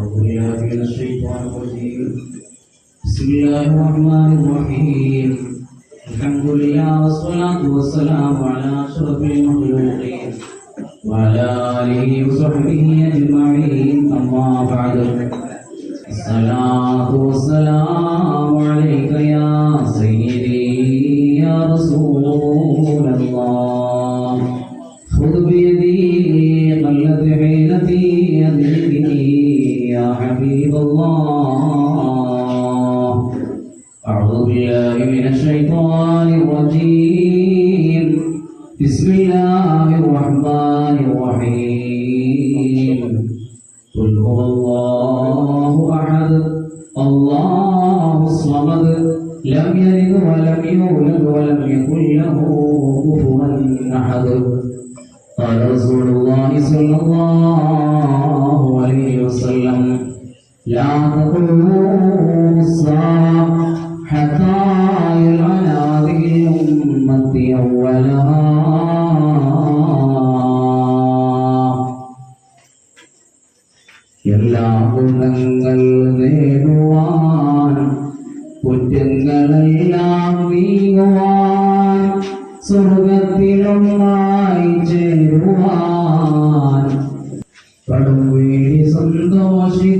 أعوذ بالله من الشيطان بسم الله الرحمن الرحيم. الحمد لله والصلاة والسلام على أشرف المخلوقين وعلى آله وصحبه أجمعين. أما بعد. الصلاة والسلام حبيب الله. أعوذ بالله من الشيطان الرجيم. بسم الله يعقله الصار حتى يرى هذه الأمة أولها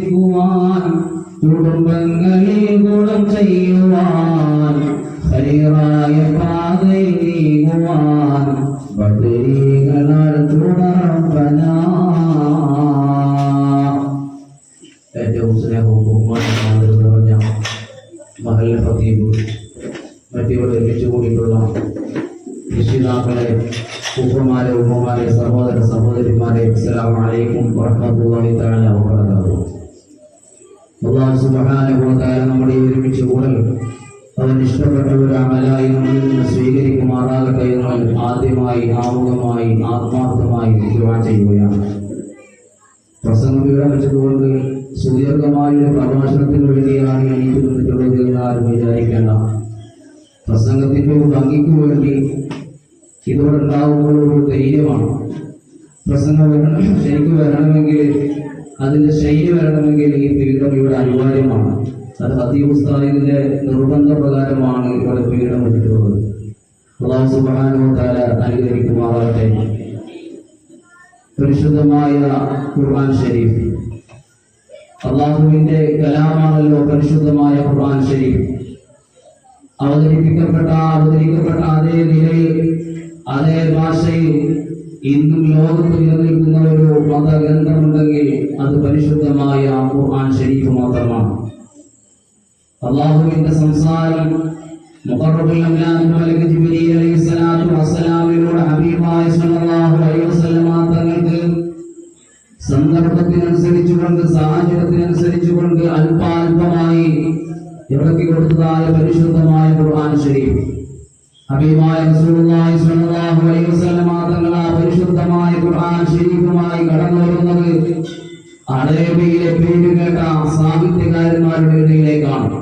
സന്തോഷിക്കുവാൻ കുടുംബങ്ങളിൽ ഗുണം ചെയ്യുവാൻ ഹരിറായ പാതയിൽ വ തആല നമ്മുടെ ഒരുമിച്ച് കൂടൽ അവൻ ഇഷ്ടപ്പെട്ട ഒരു അമലായി നമ്മളിൽ നിന്ന് സ്വീകരിക്കുമാറാകട്ടെ എന്ന് ആദ്യമായി ആമുഖമായി ആത്മാർത്ഥമായി ദുവാ ചെയ്യുകയാണ്. പ്രസംഗം ഇവിടെ വെച്ചതുകൊണ്ട് സുദീർഘമായ ഒരു പ്രഭാഷണത്തിന് വേണ്ടിയാണ് എനിക്ക് തന്നിട്ടുള്ളത് എന്ന് ആരും വിചാരിക്കേണ്ട. പ്രസംഗത്തിന്റെ ഒരു ഭംഗിക്ക് വേണ്ടി ഇതോടെ ഉണ്ടാകുമ്പോൾ ഒരു ധൈര്യമാണ്. പ്രസംഗം ശരിക്കും വരണമെങ്കിൽ അതിന്റെ ശൈലി വരണമെങ്കിൽ ഈ പീഠം ഇവിടെ അനിവാര്യമാണ്. അത് ഹദീബ് നിർബന്ധ പ്രകാരമാണ് ഇവിടെ പീഠം വെച്ചിട്ടുള്ളത് അള്ളാഹു അനുഗ്രഹിക്കുമാറാകട്ടെ. പരിശുദ്ധമായ ഖുർആൻ ഷരീഫ്. അള്ളാഹുവിന്റെ കലാമാണല്ലോ പരിശുദ്ധമായ ഖുർആൻ ഷരീഫ്. അവതരിപ്പിക്കപ്പെട്ട അവതരിക്കപ്പെട്ട അതേ നിലയിൽ അതേ ഭാഷയിൽ ഇന്നും ലോകത്ത് നിലനിൽക്കുന്ന ഒരു മതഗ്രന്ഥമുണ്ടെങ്കിൽ അത് പരിശുദ്ധമായ ഖുർആൻ ഷരീഫ് മാത്രമാണ്. അള്ളാഹുവിന്റെ സംസാരം തങ്ങൾക്ക് സന്ദർഭത്തിനനുസരിച്ചുകൊണ്ട് സാഹചര്യത്തിനനുസരിച്ചുകൊണ്ട് അല്പാൽപമായി ഇറക്കി കൊടുത്തതായ പരിശുദ്ധമായ ഖുർആൻ ഷരീഫ് ഹബീബായ റസൂലുള്ളാഹി സ്വല്ലല്ലാഹു അലൈഹി പരിശുദ്ധമായ ഖുർആൻ ശരീഫുമായി കടന്നു വരുന്നത് അറേബ്യയിലെ പേരുകേട്ട സാഹിത്യകാരന്മാരുടെ ഇടയിലേക്കാണ്.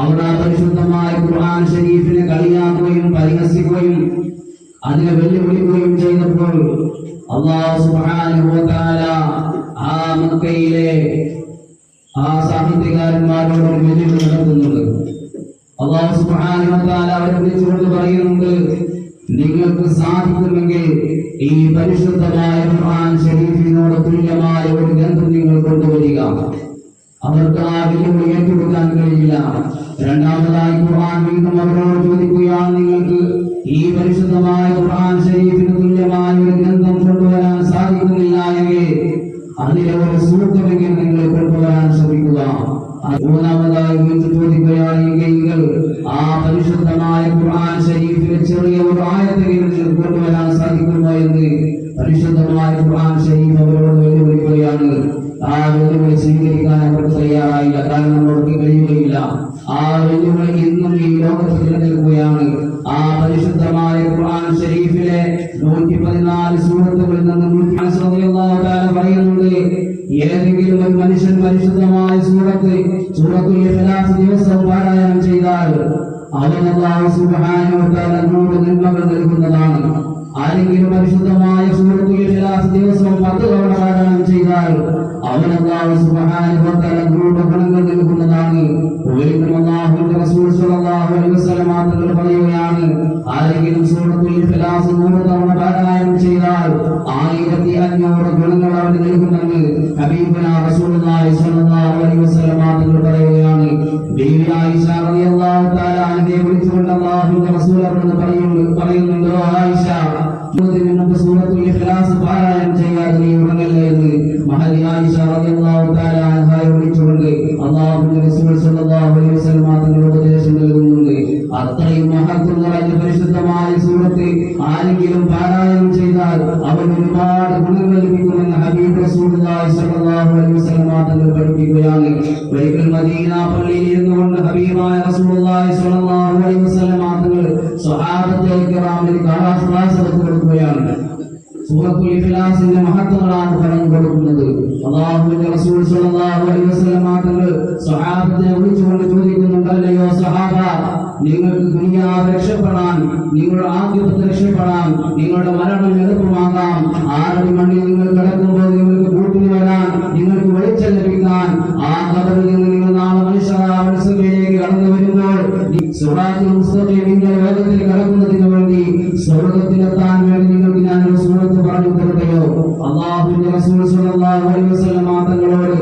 അവിടെ പരിശുദ്ധമായ ഖുർആൻ ഷരീഫിനെ കളിയാക്കുകയും പരിഹസിക്കുകയും അതിനെ വെല്ലുവിളിക്കുകയും ചെയ്തപ്പോൾ അള്ളാഹു സുബ്ഹാനഹു ആ മക്കയിലെ ആ സാഹിത്യകാരന്മാരോട് വെല്ലുവിളി നടത്തുന്നുണ്ട്. അള്ളാഹു സുബ്ഹാനഹു അവരെ വിളിച്ചുകൊണ്ട് പറയുന്നുണ്ട് നിങ്ങൾക്ക് സാധിക്കുമെങ്കിൽ ഈ പരിശുദ്ധമായ ഖുർആൻ ഷരീഫിനോട് തുല്യമായ ഒരു ഗ്രന്ഥം നിങ്ങൾ കൊണ്ടുവരിക. അവർക്ക് ആ വെല്ലുവിളി ഏറ്റെടുക്കാൻ കഴിയില്ല. രണ്ടാമതായി ഖുർആൻ വീണ്ടും അവരോട് ചോദിക്കുകയാണ് നിങ്ങൾക്ക് ഈ പരിശുദ്ധമായ ഖുർആൻ ഷരീഫിന് തുല്യമായ ഒരു ഗ്രന്ഥം കൊണ്ടുവരാൻ സാധിക്കുന്നില്ല എങ്കിൽ അതിലെ ഒരു സൂക്തമെങ്കിലും നിങ്ങൾ കൊണ്ടുവരാൻ ശ്രമിക്കുക? മൂന്നാമതായി വീണ്ടും ചോദിക്കുകയാണെങ്കിൽ ആ പരിശുദ്ധമായ dengan percaya ia akan സുബ്ഹാനഹു വ തആല ഗുണ അലൈഹി വസല്ലം തങ്ങൾ സ്വഹാബത്തെ വിളിച്ചുകൊണ്ട് ചോദിക്കുന്നുണ്ടല്ലയോ സഹാബ? നിങ്ങൾക്ക് ദുനിയാവ് രക്ഷപ്പെടാൻ നിങ്ങളുടെ ആദ്യത്തെ രക്ഷപ്പെടാൻ നിങ്ങളുടെ മരണം എളുപ്പമാകാം ആറടി മണ്ണിൽ നിങ്ങൾ കിടക്കുമ്പോൾ നിങ്ങൾക്ക് കൂട്ടിന് വരാൻ നിങ്ങൾക്ക് വെളിച്ചം ലഭിക്കാൻ ആ കബറിൽ നിന്ന് നിങ്ങൾ നാളെ മനുഷ്യരാവണസഭയിലേക്ക് കടന്നു വരുമ്പോൾ സുറാത്തുൽ മുസ്തഖീമിന്റെ വേഗത്തിൽ കടക്കുന്നതിന് വേണ്ടി സ്വർഗത്തിലെത്താൻ വേണ്ടി നിങ്ങൾക്ക് ഞാൻ ഒരു സൂറത്ത് പറഞ്ഞു തരട്ടെയോ അള്ളാഹുവിന്റെ റസൂൽ സ്വല്ലല്ലാഹു അലൈഹി വസല്ലം തങ്ങളോട്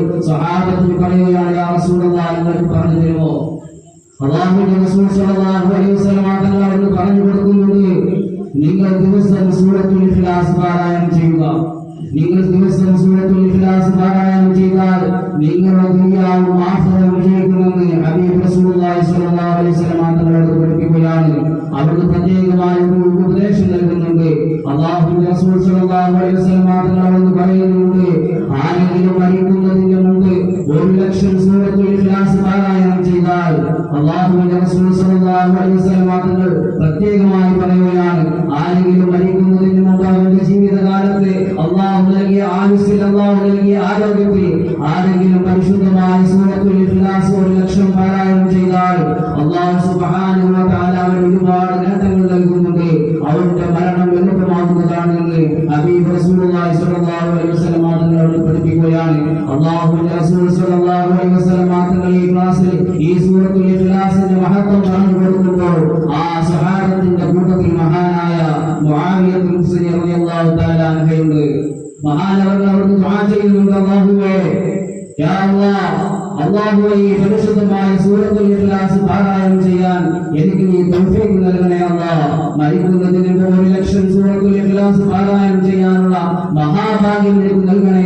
സ്വഹാബത്തിൽ പറയുകയാണ് യാ റസൂലുള്ളാഹി നിങ്ങൾക്ക് പറഞ്ഞു തരുമോ? അള്ളാഹുവിന്റെ റസൂൽ സല്ലല്ലാഹു അലൈഹി വസല്ലം തങ്ങൾ പറഞ്ഞു കൊടുക്കുന്നുണ്ട്. നിങ്ങൾ ദിവസം സൂറത്തുൽ ഇഖ്ലാസ് പാരായണം ചെയ്യുക. നിങ്ങൾ ദിവസം സൂറത്തുൽ ഇഖ്ലാസ് പാരായണം ചെയ്താൽ നിങ്ങളുടെ ദുനിയാവും ആഖിറവും വിജയിക്കുമെന്ന് ഹബീബ് റസൂലുള്ളാഹി സ്വല്ലല്ലാഹു അലൈഹി വസല്ലം തങ്ങളോട് പഠിപ്പിക്കുകയാണ്. അവർക്ക് പ്രത്യേകമായ ഉപദേശം നൽകുന്നുണ്ട്. അള്ളാഹുവിന്റെ റസൂൽ സ്വല്ലല്ലാഹു അലൈഹി വസല്ലം തങ്ങൾ അവർക്ക് പറയുന്നുണ്ട് ആരെങ്കിലും മരിക്കുന്നതിന് മുമ്പ് ഒരു ലക്ഷം സൂറത്തുൽ ഇഖ്ലാസ് പാരായണം ചെയ്താൽ അള്ളാഹുവിന്റെ റസൂൽ സല്ലല്ലാഹു അലൈഹി വസല്ലം പ്രത്യേകമായി പറയുകയാണ്. അലൈഹി വസല്ലം തങ്ങൾ ഈ ക്ലാസ്സിൽ ഈ സൂറത്തുൽ ഇഖ്ലാസിന്റെ മഹത്വം പറഞ്ഞു കൊടുക്കുമ്പോൾ ആ സഹാബത്തിന്റെ കൂട്ടത്തിൽ മഹാനായ മുആവിയത്തുൽ ഹുസൈൻ റളിയല്ലാഹു തആല അൻഹയുണ്ട്. മഹാനവർ അവർക്ക് ദുആ ചെയ്യുന്നുണ്ട് അല്ലാഹുവേ യാ അല്ലാഹ് അല്ലാഹുവേ ഈ പരിശുദ്ധമായ സൂറത്തുൽ ഇഖ്ലാസ് പാരായണം ചെയ്യാൻ എനിക്ക് നീ തൗഫീഖ് നൽകണേ അല്ലാഹ് മരിക്കുന്നതിന് ഒരു ലക്ഷം സൂറത്തുൽ ഇഖ്ലാസ് പാരായണം ചെയ്യാനുള്ള മഹാഭാഗ്യം എനിക്ക് നൽകണേ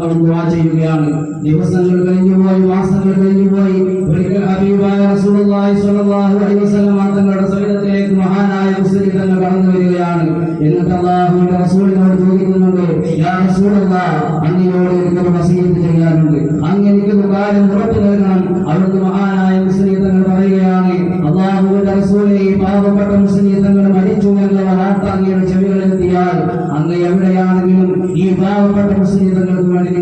അവർ ദുആ ചെയ്യുകയാണ്. ദിവസങ്ങൾ കഴിഞ്ഞുപോയി മാസങ്ങൾ കഴിഞ്ഞുപോയി ഒരിക്കൽ ഹബീബായ റസൂലുള്ളാഹി സ്വല്ലല്ലാഹു അലൈഹി വസല്ലം തങ്ങളുടെ സൈന്യത്തിലേക്ക് മഹാനായ മുസ്ലിം തങ്ങൾ കടന്നു വരികയാണ്. എന്നിട്ട് അല്ലാഹുവിന്റെ റസൂലിനോട് ചോദിക്കുന്നുണ്ട് യാ റസൂലല്ലാഹ് അങ്ങയോട് എനിക്കൊരു വസീയത്ത് ചെയ്യാനുണ്ട്. അങ്ങ് എനിക്കൊരു കാര്യം ഉറപ്പു നൽകണം അവിടുന്ന് മഹാനായ മുസ്ലിം തങ്ങൾ പറയുകയാണ് അള്ളാഹുവിന്റെ റസൂലെ ഈ പാവപ്പെട്ട മുസ്ലിം തങ്ങൾ മരിച്ചു എന്നുള്ള വാർത്ത അങ്ങയുടെ ചെവികളിലെത്തിയാൽ അങ്ങ് എവിടെയാണെങ്കിലും ഈ പാവപ്പെട്ട മുസ്ലിം വേണ്ടി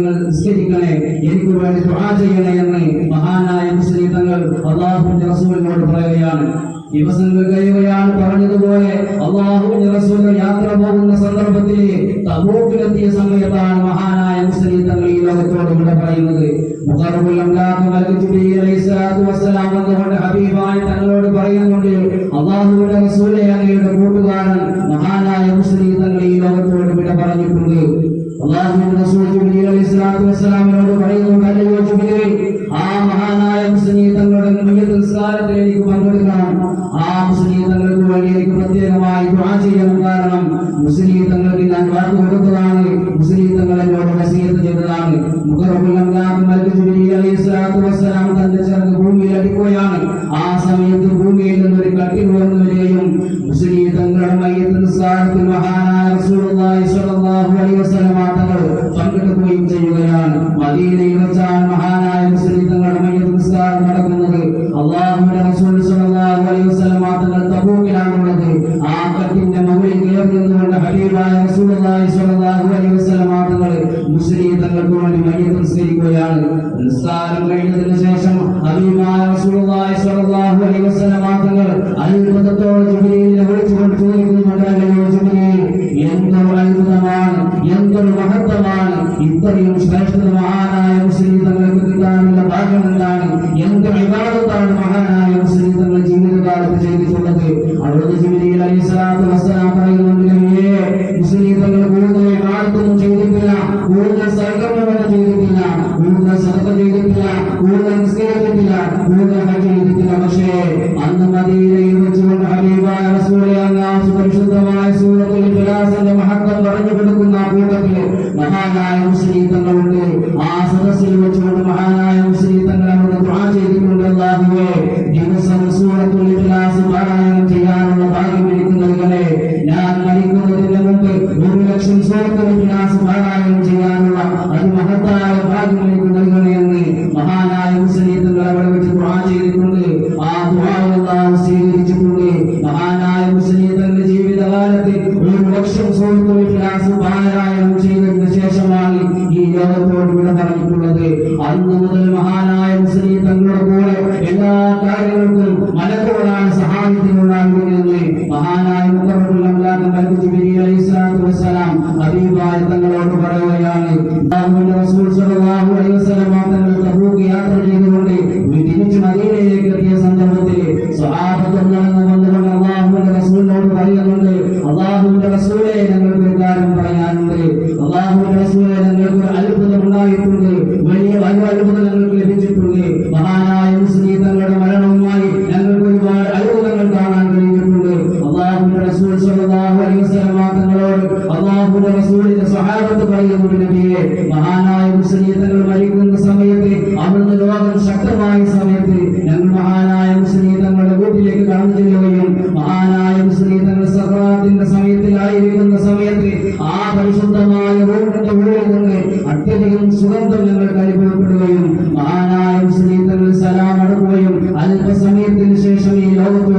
നിങ്ങൾ നിസ്കരിക്കണേ എനിക്ക് വേണ്ടി ദുആ ചെയ്യണേ എന്ന് മഹാനായ മുസ്ലിം തങ്ങൾ അള്ളാഹുവിന്റെ റസൂലിനോട് പറയുകയാണ്. ദിവസങ്ങൾ കഴിയുകയാണ് പറഞ്ഞതുപോലെ അള്ളാഹുവിന്റെ റസൂൽ യാത്ര പോകുന്ന സന്ദർഭത്തിൽ തബൂക്കിലെത്തിയ സമയത്താണ് മഹാനായ മുസ്ലിം തങ്ങൾ ഈ ലോകത്തോട് ഇവിടെ പറയുന്നത്. വന്നുകൊണ്ട് ഹബീബായ തങ്ങളോട് പറയുന്നുണ്ട് അള്ളാഹുവിന്റെ റസൂലെ അങ്ങയുടെ കൂട്ടുകാരൻ മഹാനായ മുസ്ലിം തങ്ങൾ ഈ ലോകത്തോട് ഇവിടെ പറഞ്ഞിട്ടുണ്ട്. അള്ളാഹുവിന്റെ റസൂൽ ജിബ്രീൽ അലൈഹിസ്സലാത്തു വസ്സലാമിനോട് പറയുന്നുണ്ട് അല്ലയോ ജിബ്രീൽ ആ മഹാനായ ചെയ്യുകയാണ് മദീനയിൽ വെച്ചാണ് മഹാനായ മഹാനായ മുസ്ലിം തങ്ങൾക്ക് കിട്ടാനുള്ള ഭാഗ്യം എന്താണ് എന്ത് വിവാദത്താണ് മഹാനായ മുസ്ലിം തങ്ങൾ ജീവിതകാലത്ത് ചെയ്തിട്ടുള്ളത്? അവരുടെ ജീവിതയിൽ അലൈഹിസ്ലാത്തു വസ്സലാം പറഞ്ഞിട്ടുള്ളത് അന്ന് മുതൽ മഹാനായ മുസ്ലിം തങ്ങളുടെ പോലെ ಭಾಗವಾಗಬಹುದು രോഗികൾക്ക് അനുഭവപ്പെടുകയും മഹാനായ സലാം അടുക്കുകയും അല്പസമയത്തിന് ശേഷം ഈ ലോകത്ത്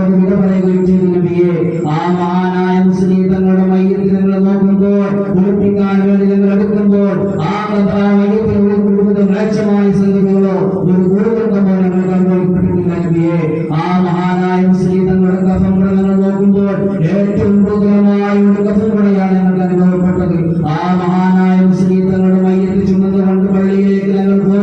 ഞങ്ങൾ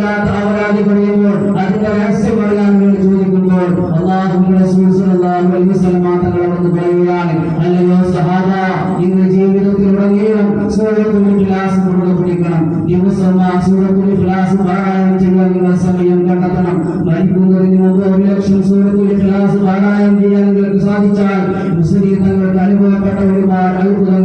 ഇല്ലാത്ത അവരാതി പറയുമ്പോൾ അതിന്റെ രഹസ്യമാണ് ഞാൻ നിങ്ങളോട് ചോദിക്കുമ്പോൾ അള്ളാഹുന്റെ റസൂൽ സല്ലല്ലാഹു അലൈഹി വസല്ലം തങ്ങളെ വന്ന് പറയുകയാണ് സഹാബ ഇന്ന് ജീവിതത്തിൽ സൂറത്തുൽ ഇഖ്ലാസ് കൊണ്ട് ദിവസം ആ സൂറത്തുൽ പാരായണം ചെയ്യാൻ നിങ്ങൾ സമയം കണ്ടെത്തണം. മരിക്കുന്നതിന് മുമ്പ് ഒരു ലക്ഷം പാരായണം ചെയ്യാൻ നിങ്ങൾക്ക് സാധിച്ചാൽ മുസ്ലിം തങ്ങൾക്ക് അനുഭവപ്പെട്ട ഒരുപാട് അത്ഭുതം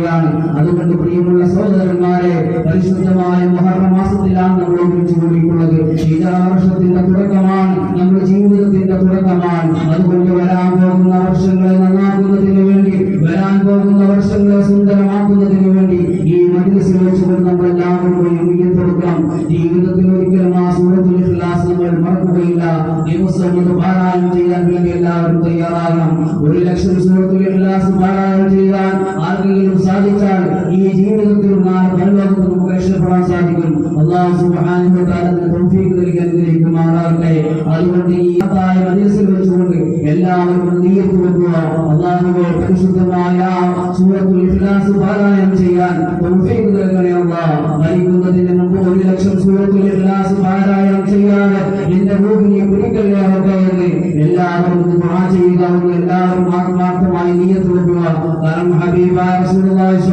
വരികയാണ് അതുകൊണ്ട് പ്രിയമുള്ള സഹോദരന്മാരെ പരിശുദ്ധമായ മുഹറം മാസത്തിലാണ് നമ്മൾ ഒരുമിച്ച് കൂടിയിട്ടുള്ളത്. ശീതാവർഷത്തിന്റെ തുടക്കമാണ്. നമ്മുടെ ജീവിതത്തിന്റെ തുടക്കമാണ്. അതുകൊണ്ട് വരാൻ പോകുന്ന വർഷങ്ങളെ നന്നാക്കുന്നതിന് വേണ്ടി വരാൻ പോകുന്ന വർഷങ്ങളെ സുന്ദരമാക്കുന്നതിന് വേണ്ടി ഈ മജിലിസിൽ വെച്ചുകൊണ്ട് നമ്മൾ എല്ലാവരും കൊടുക്കണം ജീവിതത്തിൽ ഒരിക്കലും ആ സൂറത്തിൽ നമ്മൾ മറക്കുകയില്ല. ദിവസം ഇത് പാരായണം ചെയ്യാൻ വേണ്ടി എല്ലാവരും തയ്യാറാകണം. ഒരു ലക്ഷം ആഗ്രഹിച്ചാൽ ഈ ജീവിതത്തിൽ നാളെ പരലോകത്ത് നമുക്ക് രക്ഷപ്പെടാൻ സാധിക്കും. അള്ളാഹു സുബ്ഹാനഹു തആല തൗഫീഖ് നൽകി അനുഗ്രഹിക്കുമാറാകട്ടെ. അതുകൊണ്ട് ഈ മജലിസിൽ വെച്ചുകൊണ്ട് എല്ലാവരും നീയത്ത് വെക്കുക. അള്ളാഹുവെ പരിശുദ്ധമായ സൂറത്തുൽ ഇഖ്ലാസ് പാരായണം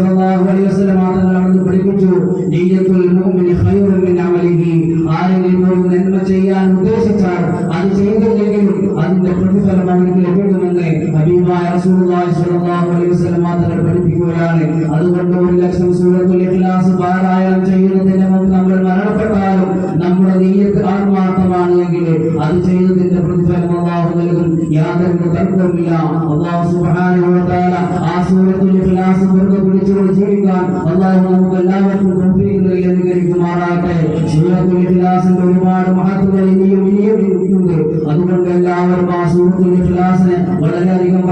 സല്ലല്ലാഹു അലൈഹി വസല്ലം മാത്രമല്ല ജീവിക്കാൻ അള്ളാഹു നമുക്ക് എല്ലാവർക്കും തോഫീക്കുകളിൽ അനുകരിക്കുമാറാകട്ടെ സൂറത്തുൽ ഒരുപാട് മഹത്വങ്ങൾ ഇനിയും ഇനിയും അതുകൊണ്ട് എല്ലാവരും ആ സൂറത്തുൽ ഇഖ്ലാസിനെ വളരെയധികം